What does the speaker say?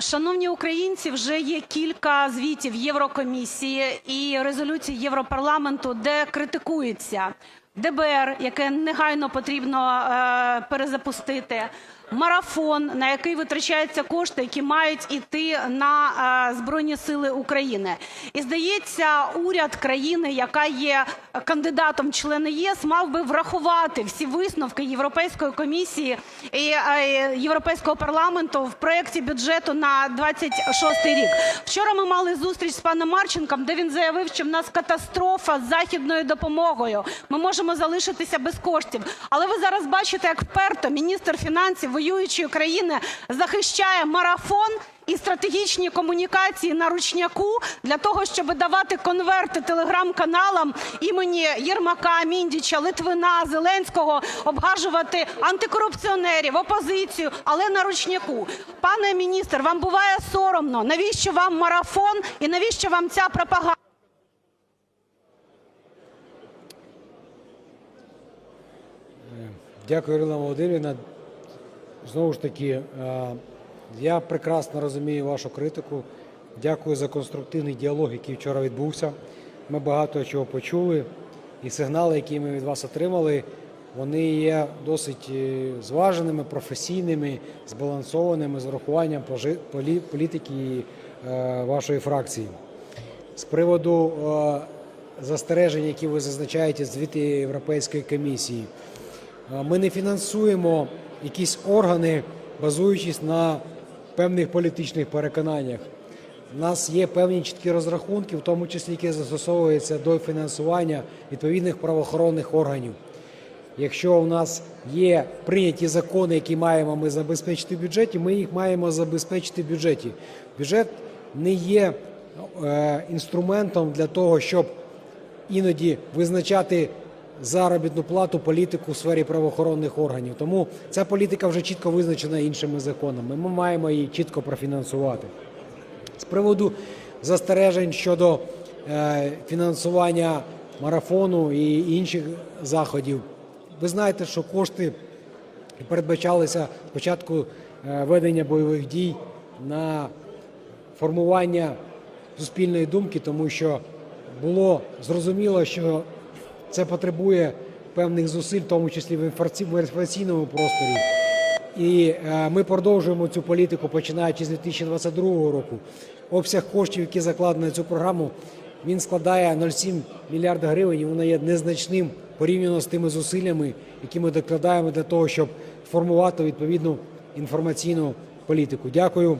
Шановні українці, вже є кілька звітів Єврокомісії і резолюцій Європарламенту, де критикується ДБР, яке негайно потрібно е, перезапустити, марафон, на який витрачаються кошти, які мають іти на е, Збройні Сили України. І здається, уряд країни, яка є кандидатом в члени ЄС, мав би врахувати всі висновки Європейської комісії і е, Європейського парламенту в проєкті бюджету на 26 рік. Вчора ми мали зустріч з паном Марченком, де він заявив, що в нас катастрофа з західною допомогою. Ми можемо залишитися без коштів. Але ви зараз бачите, як вперто міністр фінансів воюючої країни захищає марафон і стратегічні комунікації на ручняку для того, щоб давати конверти телеграм-каналам імені Єрмака, Міндіча, Литвина, Зеленського, обгажувати антикорупціонерів, опозицію, але на ручняку. Пане міністр, вам буває соромно? Навіщо вам марафон і навіщо вам ця пропаганда? Дякую, Ірина Володимирівна. Знову ж таки, я прекрасно розумію вашу критику. Дякую за конструктивний діалог, який вчора відбувся. Ми багато чого почули, і сигнали, які ми від вас отримали, вони є досить е, зваженими, професійними, збалансованими з урахуванням політики е, вашої фракції. З приводу е, застережень, які ви зазначаєте звіти Європейської комісії, ми не фінансуємо якісь органи, базуючись на певних політичних переконаннях. У нас є певні чіткі розрахунки, в тому числі які застосовуються до фінансування відповідних правоохоронних органів. Якщо у нас є прийняті закони, які маємо ми забезпечити в бюджеті, ми їх маємо забезпечити в бюджеті. Бюджет не є е, інструментом для того, щоб іноді визначати заробітну плату політику у сфері правоохоронних органів. Тому ця політика вже чітко визначена іншими законами. Ми маємо її чітко профінансувати. З приводу застережень щодо е, фінансування марафону і інших заходів, ви знаєте, що кошти передбачалися спочатку е, ведення бойових дій на формування суспільної думки, тому що було зрозуміло, що це потребує певних зусиль, в тому числі в інформаці- інформаційному просторі. І е, ми продовжуємо цю політику починаючи з 2022 року. Обсяг коштів, які закладені на цю програму, він складає 0,7 мільярда гривень. і Воно є незначним порівняно з тими зусиллями, які ми докладаємо для того, щоб формувати відповідну інформаційну політику. Дякую